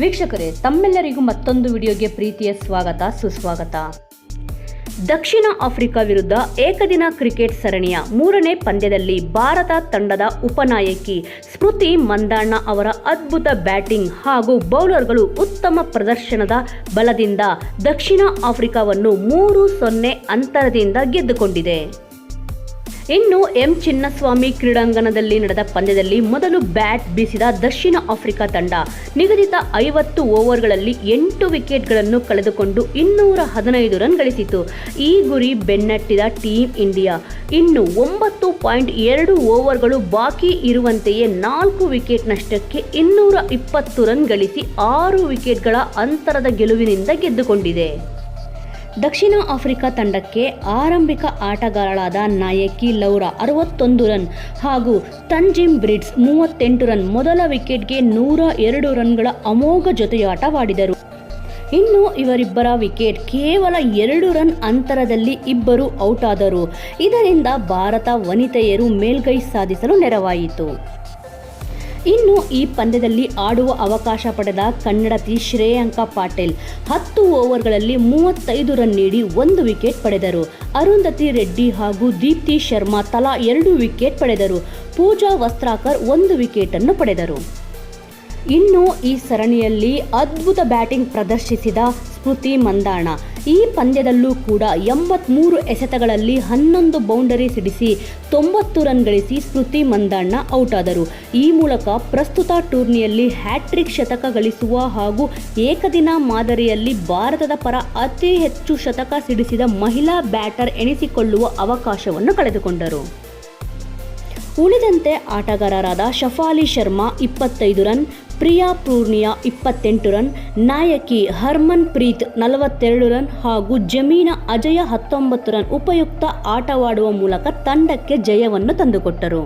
ವೀಕ್ಷಕರೇ, ತಮ್ಮೆಲ್ಲರಿಗೂ ಮತ್ತೊಂದು ವಿಡಿಯೋಗೆ ಪ್ರೀತಿಯ ಸ್ವಾಗತ, ಸುಸ್ವಾಗತ. ದಕ್ಷಿಣ ಆಫ್ರಿಕಾ ವಿರುದ್ಧ ಏಕದಿನ ಕ್ರಿಕೆಟ್ ಸರಣಿಯ ಮೂರನೇ ಪಂದ್ಯದಲ್ಲಿ ಭಾರತ ತಂಡದ ಉಪನಾಯಕಿ ಸ್ಮೃತಿ ಮಂದಣ್ಣ ಅವರ ಅದ್ಭುತ ಬ್ಯಾಟಿಂಗ್ ಹಾಗೂ ಬೌಲರ್ಗಳು ಉತ್ತಮ ಪ್ರದರ್ಶನದ ಬಲದಿಂದ ದಕ್ಷಿಣ ಆಫ್ರಿಕಾವನ್ನು ಮೂರು ಸೊನ್ನೆ ಅಂತರದಿಂದ ಗೆದ್ದುಕೊಂಡಿದೆ. ಇನ್ನು ಎಂ ಚಿನ್ನಸ್ವಾಮಿ ಕ್ರೀಡಾಂಗಣದಲ್ಲಿ ನಡೆದ ಪಂದ್ಯದಲ್ಲಿ ಮೊದಲು ಬ್ಯಾಟ್ ಬೀಸಿದ ದಕ್ಷಿಣ ಆಫ್ರಿಕಾ ತಂಡ ನಿಗದಿತ ಐವತ್ತು ಓವರ್ಗಳಲ್ಲಿ ಎಂಟು ವಿಕೆಟ್ಗಳನ್ನು ಕಳೆದುಕೊಂಡು ಇನ್ನೂರ ಹದಿನೈದು ರನ್ ಗಳಿಸಿತು ಈ ಗುರಿ ಬೆನ್ನಟ್ಟಿದ ಟೀಮ್ ಇಂಡಿಯಾ. ಇನ್ನು ಒಂಬತ್ತು ಪಾಯಿಂಟ್ ಎರಡು ಓವರ್ಗಳು ಬಾಕಿ ಇರುವಂತೆಯೇ ನಾಲ್ಕು ವಿಕೆಟ್ ನಷ್ಟಕ್ಕೆ ಇನ್ನೂರ ಇಪ್ಪತ್ತು ರನ್ ಗಳಿಸಿ ಆರು ವಿಕೆಟ್ಗಳ ಅಂತರದ ಗೆಲುವಿನಿಂದ ಗೆದ್ದುಕೊಂಡಿದೆ. ದಕ್ಷಿಣ ಆಫ್ರಿಕಾ ತಂಡಕ್ಕೆ ಆರಂಭಿಕ ಆಟಗಾರಳಾದ ನಾಯಕಿ ಲೌರಾ ಅರವತ್ತೊಂದು ರನ್ ಹಾಗೂ ತಂಜಿಮ್ ಬ್ರಿಡ್ಸ್ ಮೂವತ್ತೆಂಟು ರನ್ ಮೊದಲ ವಿಕೆಟ್ಗೆ ನೂರ ಎರಡು ರನ್ಗಳ ಅಮೋಘ ಜೊತೆಯಾಟವಾಡಿದರು. ಇನ್ನು ಇವರಿಬ್ಬರ ವಿಕೆಟ್ ಕೇವಲ ಎರಡು ರನ್ ಅಂತರದಲ್ಲಿ ಇಬ್ಬರು ಔಟ್ ಆದರು ಇದರಿಂದ ಭಾರತ ವನಿತೆಯರು ಮೇಲ್ಗೈ ಸಾಧಿಸಲು ನೆರವಾಯಿತು. ಇನ್ನು ಈ ಪಂದ್ಯದಲ್ಲಿ ಆಡುವ ಅವಕಾಶ ಪಡೆದ ಕನ್ನಡತಿ ಶ್ರೇಯಾಂಕ ಪಾಟೀಲ್ ಹತ್ತು ಓವರ್ಗಳಲ್ಲಿ ಮೂವತ್ತೈದು ರನ್ ನೀಡಿ ಒಂದು ವಿಕೆಟ್ ಪಡೆದರು. ಅರುಂಧತಿ ರೆಡ್ಡಿ ಹಾಗೂ ದೀಪ್ತಿ ಶರ್ಮಾ ತಲಾ ಎರಡು ವಿಕೆಟ್ ಪಡೆದರು. ಪೂಜಾ ವಸ್ತ್ರಾಕರ್ ಒಂದು ವಿಕೆಟನ್ನು ಪಡೆದರು. ಇನ್ನು ಈ ಸರಣಿಯಲ್ಲಿ ಅದ್ಭುತ ಬ್ಯಾಟಿಂಗ್ ಪ್ರದರ್ಶಿಸಿದ ಸ್ಮೃತಿ ಮಂದಾಣ. ಈ ಪಂದ್ಯದಲ್ಲೂ ಕೂಡ ಎಂಬತ್ಮೂರು ಎಸೆತಗಳಲ್ಲಿ ಹನ್ನೊಂದು ಬೌಂಡರಿ ಸಿಡಿಸಿ ತೊಂಬತ್ತು ರನ್ ಗಳಿಸಿ ಸ್ಮೃತಿ ಮಂದಣ್ಣ ಔಟ್ ಆದರು ಈ ಮೂಲಕ ಪ್ರಸ್ತುತ ಟೂರ್ನಿಯಲ್ಲಿ ಹ್ಯಾಟ್ರಿಕ್ ಶತಕ ಗಳಿಸುವ ಹಾಗೂ ಏಕದಿನ ಮಾದರಿಯಲ್ಲಿ ಭಾರತದ ಪರ ಅತಿ ಹೆಚ್ಚು ಶತಕ ಸಿಡಿಸಿದ ಮಹಿಳಾ ಬ್ಯಾಟರ್ ಎನಿಸಿಕೊಳ್ಳುವ ಅವಕಾಶವನ್ನು ಕಳೆದುಕೊಂಡರು. ಉಳಿದಂತೆ ಆಟಗಾರರಾದ ಶಫಾಲಿ ಶರ್ಮಾ ಇಪ್ಪತ್ತೈದು ರನ್ ಪ್ರಿಯಾ ಪೂರ್ಣಿಯಾ ಇಪ್ಪತ್ತೆಂಟು ರನ್, ನಾಯಕಿ ಹರ್ಮನ್ ಪ್ರೀತ್ ನಲವತ್ತೆರಡು ರನ್ ಹಾಗೂ ಜಮೀನ ಅಜಯ ಹತ್ತೊಂಬತ್ತು ರನ್ ಉಪಯುಕ್ತ ಆಟವಾಡುವ ಮೂಲಕ ತಂಡಕ್ಕೆ ಜಯವನ್ನು ತಂದುಕೊಟ್ಟರು.